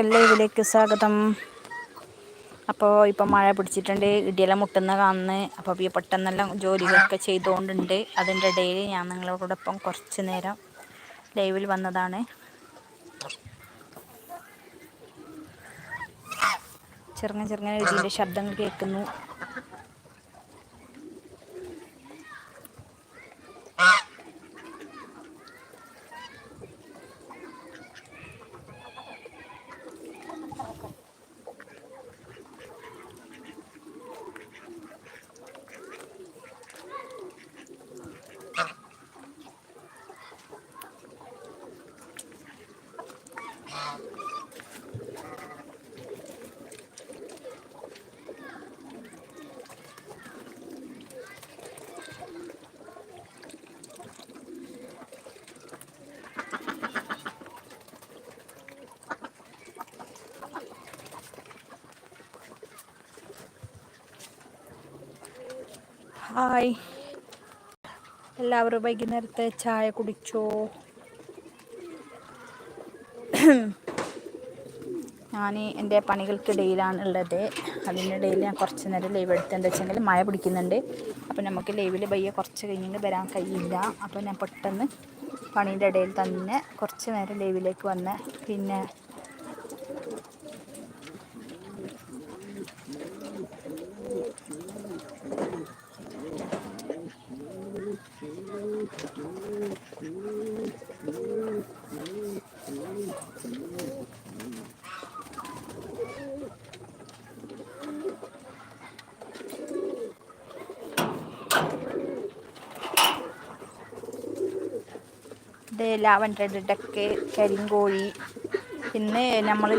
എല്ലാവർക്കും ലൈവിലേക്ക് സ്വാഗതം. അപ്പോൾ ഇപ്പം മഴ പിടിച്ചിട്ടുണ്ട്. ഇടിയെല്ലാം മുട്ടുന്ന കാണുന്നു. അപ്പോൾ ഈ പെട്ടെന്നെല്ലാം ജോലികളൊക്കെ ചെയ്തുകൊണ്ടുണ്ട് അതിന്റെ ഇടയിൽ ഞാൻ നിങ്ങളോടൊപ്പം കുറച്ച് നേരം ലൈവിൽ വന്നതാണ്. ചെറുങ്ങനെ ചെറുങ്ങനെ ഇടിയുടെ ശബ്ദങ്ങൾ കേൾക്കുന്നു. ഹായ്. എല്ലാവരും വൈകുന്നേരത്തെ ചായ കുടിച്ചോ? ഞാൻ എന്റെ പണികൾക്കിടയിലാണ് ഉള്ളത്. അതിനിടയിൽ ഞാൻ കുറച്ച് നേരം ലൈവ് എടുത്തു എന്താ വെച്ചെങ്കിൽ മഴ പിടിക്കുന്നുണ്ട്. അപ്പോൾ നമുക്ക് ലൈവിൽ പയ്യെ കുറച്ച് കഴിഞ്ഞിട്ട് വരാൻ കഴിയില്ല. അപ്പോൾ ഞാൻ പെട്ടെന്ന് പണിയുടെ ഇടയിൽ തന്നെ കുറച്ച് നേരം ലൈവിലേക്ക് വന്ന് പിന്നെ ഇത് ലാവൻഡർ ഡക്ക് കരിങ്കോഴി പിന്നെ നമ്മൾ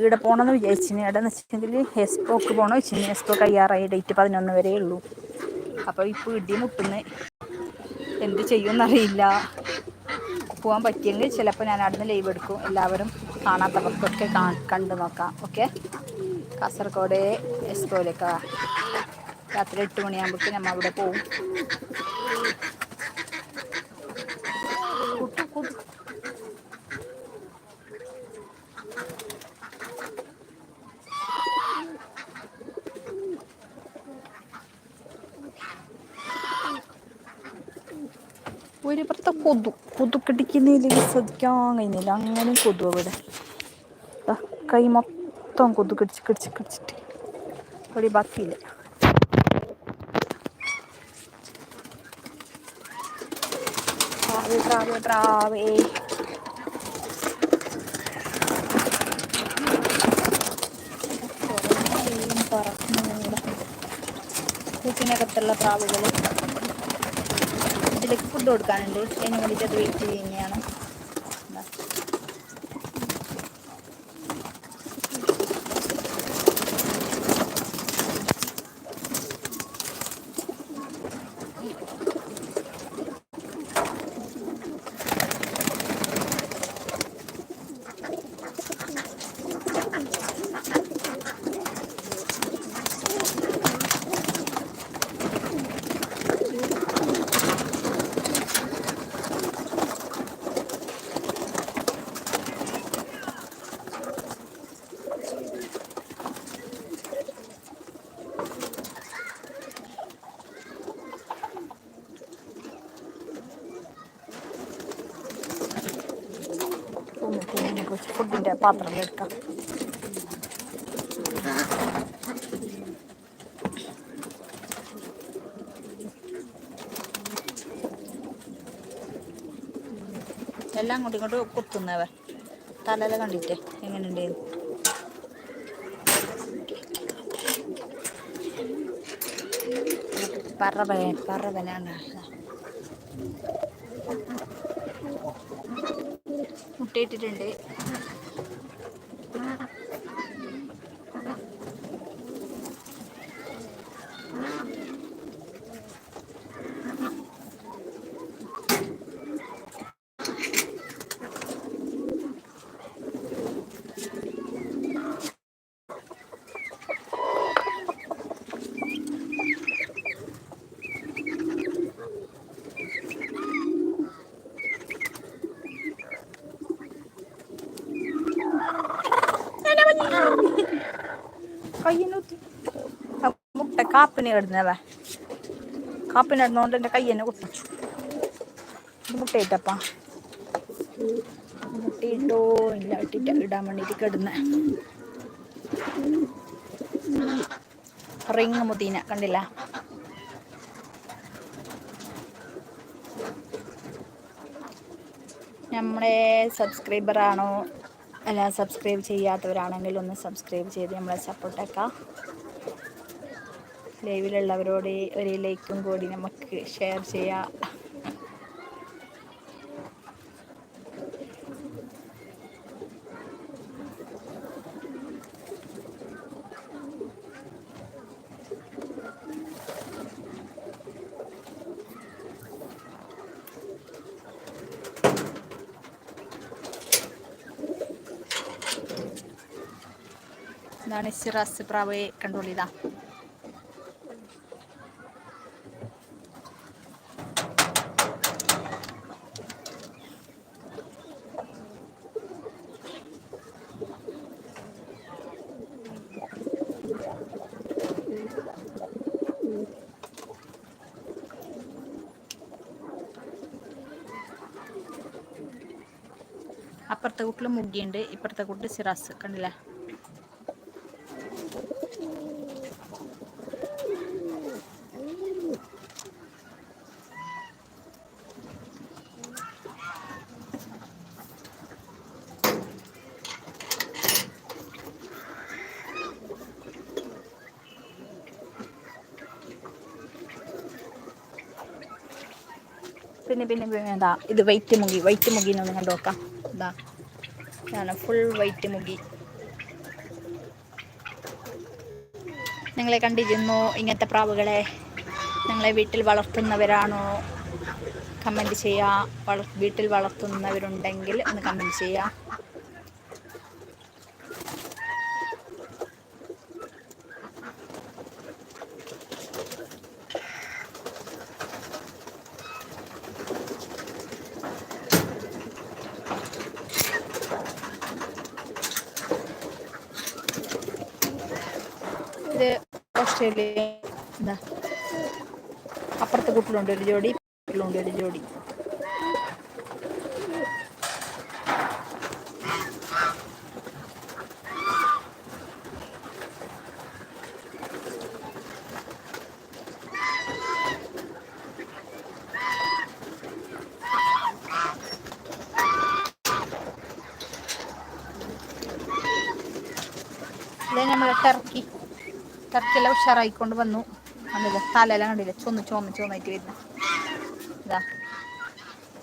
ഇവിടെ പോകണമെന്ന് വിചാരിച്ചിന്. ഇവിടെ എന്ന് വെച്ചിട്ടുണ്ടെങ്കിൽ എസ്പോക്ക് പോകണം വെച്ചിന് എക്സ്പോ കഴിയാറായി ഡേറ്റ് പതിനൊന്ന് വരെ ഉള്ളൂ. അപ്പോൾ ഇപ്പോൾ ഇടി മുട്ടുന്നത് എന്ത് ചെയ്യുമെന്നറിയില്ല. പോകാൻ പറ്റിയെങ്കിൽ ചിലപ്പോൾ ഞാൻ അവിടുന്ന് ലൈവ് എടുക്കും. എല്ലാവരും കാണാത്തവർക്കൊക്കെ കണ്ടു നോക്കാം. ഓക്കെ? കാസർഗോഡ് എക്സ്പോയിലേക്ക് രാത്രി എട്ട് മണിയാകുമ്പോഴേക്കും നമ്മൾ അവിടെ പോവും. ഒരു പുറത്തെ കൊതു കൊതു കടിക്കുന്നില്ലെങ്കിൽ ശ്രദ്ധിക്കാൻ കഴിഞ്ഞില്ല അങ്ങനെ കൊതു അവിടെ കൈ മൊത്തം കൊതു കടിച്ച് കടിച്ച് കടിച്ചിട്ട് ഒരു ബാക്കിയില്ല. പ്രാവേ പ്രാവേ പ്രാവേ കൂട്ടിനകത്തുള്ള പ്രാവുകൾ ഇതിലേക്ക് ഫുഡ് കൊടുക്കാനുണ്ട്. അതിന് വേണ്ടിയിട്ട് അത് വെയിറ്റ് ചെയ്യുന്നതാണ് കുറച്ച് ഫുഡിന്റെ പാത്രം എടുക്കാം എല്ലാം അങ്ങോട്ടും ഇങ്ങോട്ട് കുത്തുന്നവ. തലല കണ്ടിട്ടേ എങ്ങനെയുണ്ട്? പറവൻ പറവനാണ്. മുട്ടയിട്ടിട്ടുണ്ട് കാപ്പിന് കിടന്നതാ കാപ്പിന് ഇടുന്നോണ്ട് എന്റെ കയ്യെന്നെ കുത്തിച്ചു മുട്ടയിട്ടപ്പാ. മുട്ടയിട്ടോ ഇല്ല ഇട്ടിട്ട് ഇടാൻ വേണ്ടിയിട്ട് കിടന്ന. റിങ് മുതീന കണ്ടില്ല? നമ്മളെ സബ്സ്ക്രൈബർ ആണോ അല്ല സബ്സ്ക്രൈബ് ചെയ്യാത്തവരാണെങ്കിൽ ഒന്ന് സബ്സ്ക്രൈബ് ചെയ്ത് നമ്മളെ സപ്പോർട്ടാക്കാം ലൈവിലുള്ളവരോട് ഒരു ലൈക്കും കൂടി നമുക്ക് ഷെയർ ചെയ്യാം ഇതാണ് സിറാസ് പ്രാവയെ കണ്ടോളിതാ അപ്പുറത്തെ കൂട്ടിൽ മുടിയുണ്ട് ഇപ്പുറത്തെ കൂട്ടിൽ സിറാസ് കണ്ടില്ലേ? പിന്നെ പിന്നെ എന്താ? ഇത് വൈറ്റ് മുഗി വൈറ്റ് മുഗീനൊന്ന് കണ്ടു നോക്കാം. ഇതാ. ഇതാണ് ഫുൾ വൈറ്റ് മുഗി. നിങ്ങളെ കണ്ടിരുന്നു ഇങ്ങനത്തെ പ്രാവുകളെ? നിങ്ങളെ വീട്ടിൽ വളർത്തുന്നവരാണോ? കമന്റ് ചെയ്യുക വീട്ടിൽ വളർത്തുന്നവരുണ്ടെങ്കിൽ ഒന്ന് കമന്റ് ചെയ്യുക ഇത് ഓസ്ട്രേലിയ എന്താ അപ്പുറത്തെ കൂട്ടിലുണ്ട് ഒരു ജോഡി വീട്ടിലുണ്ട് ഒരു ജോഡി. ഇത് നമ്മൾ ടർക്കി ടർക്കിയെല്ലാം ഉഷാറായിക്കൊണ്ട് വന്നു. കണ്ടില്ല തലയെല്ലാം കണ്ടില്ല? ചൊന്ന് ചുവന്ന് ചുവന്നായിട്ട് വരുന്നു. ഇതാ.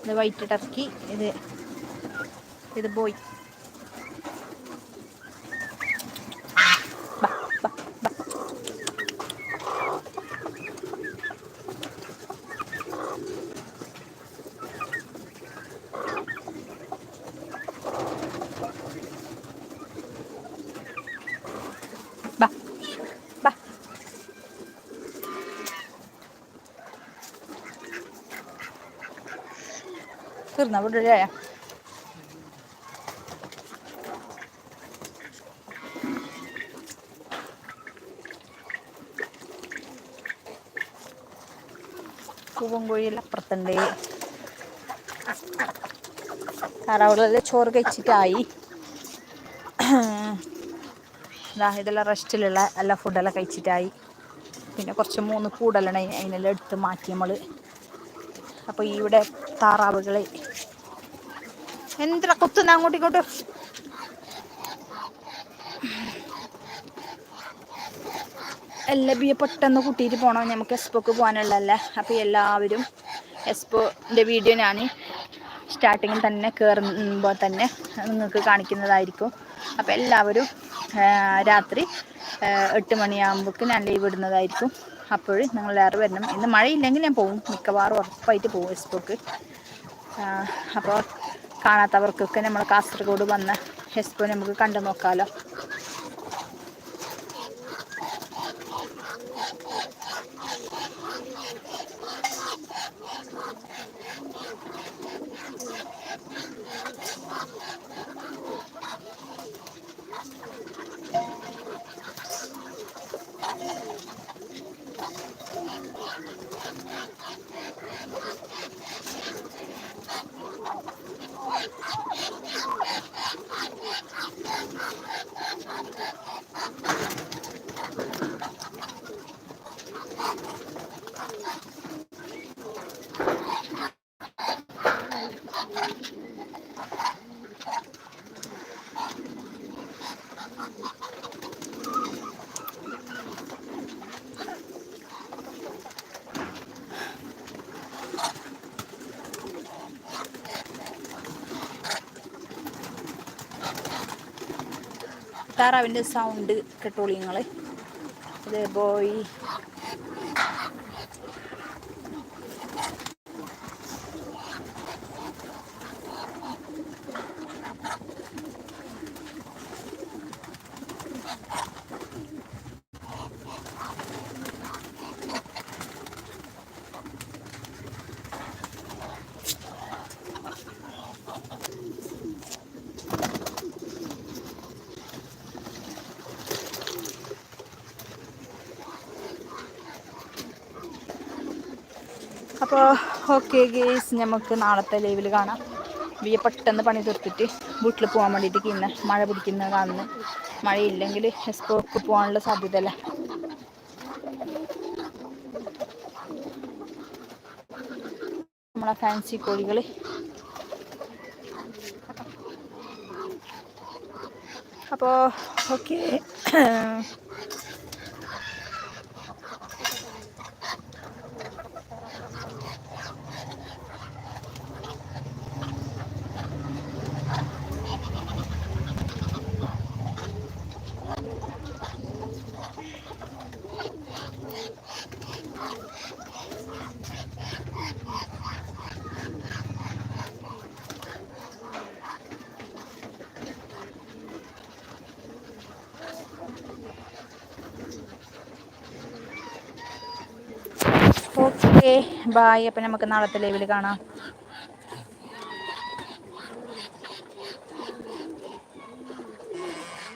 ഇത് വൈറ്റ് ടർക്കി ഇത് ഇത് ബോയ് തീർന്ന കൂവും കോഴിയിൽ അപ്പുറത്തുണ്ട്. താറാവുകളെല്ലാം ചോറ് കഴിച്ചിട്ടായി. ഇതാ ഇതെല്ലാം റെസ്റ്റിലുള്ള എല്ലാ ഫുഡെല്ലാം കഴിച്ചിട്ടായി. പിന്നെ കുറച്ച് മൂന്ന് കൂടെല്ലാം അതിന് അതിനെല്ലാം എടുത്ത് മാറ്റി നമ്മൾ അപ്പോൾ ഇവിടെ താറാവുകൾ എന്തിനാ കുത്തുന്ന അങ്ങോട്ടും ഇങ്ങോട്ടും? എല്ലാ ബിയെ പെട്ടെന്ന് കൂട്ടിയിട്ട് പോകണം നമുക്ക് എക്സ്പോക്ക് പോകാനുള്ളതല്ലേ? അപ്പോൾ എല്ലാവരും എക്സ്പോന്റെ വീഡിയോ ഞാൻ സ്റ്റാർട്ടിങ്ങിൽ തന്നെ കയറുമ്പോൾ തന്നെ നിങ്ങൾക്ക് കാണിക്കുന്നതായിരിക്കും. അപ്പോൾ എല്ലാവരും രാത്രി എട്ട് മണിയാകുമ്പോഴേക്ക് ഞാൻ ലീവ് ഇടുന്നതായിരിക്കും. അപ്പോൾ നിങ്ങൾ വേറെ വരണം. ഇന്ന് മഴയില്ലെങ്കിൽ ഞാൻ പോകും മിക്കവാറും ഉറപ്പായിട്ട് പോകും എക്സ്പോക്ക് അപ്പോൾ കാണാത്തവർക്കൊക്കെ നമ്മൾ കാസർഗോഡ് വന്ന എക്സ്പോ നമുക്ക് കണ്ടു നോക്കാമല്ലോ Oh! താറാവിന്റെ സൗണ്ട് കേട്ടോളി നിങ്ങൾ അതേ ബോയ് അപ്പോൾ ഓക്കെ ഗേസ് നമുക്ക് നാളത്തെ ലൈവിൽ കാണാം. വിയ പെട്ടെന്ന് പണി തീർത്തിട്ട് വീട്ടിൽ പോകാൻ വേണ്ടിയിട്ട് ഇന്ന് മഴ പിടിക്കുന്ന കാണുന്നു മഴയില്ലെങ്കിൽ എക്സ്പോക്ക് പോകാനുള്ള സാധ്യതയല്ല. നമ്മളെ ഫാൻസി കോഴികൾ അപ്പോൾ ഓക്കെ ഓക്കെ ബായ്. അപ്പം നമുക്ക് നാളത്തെ ലൈവിൽ കാണാം.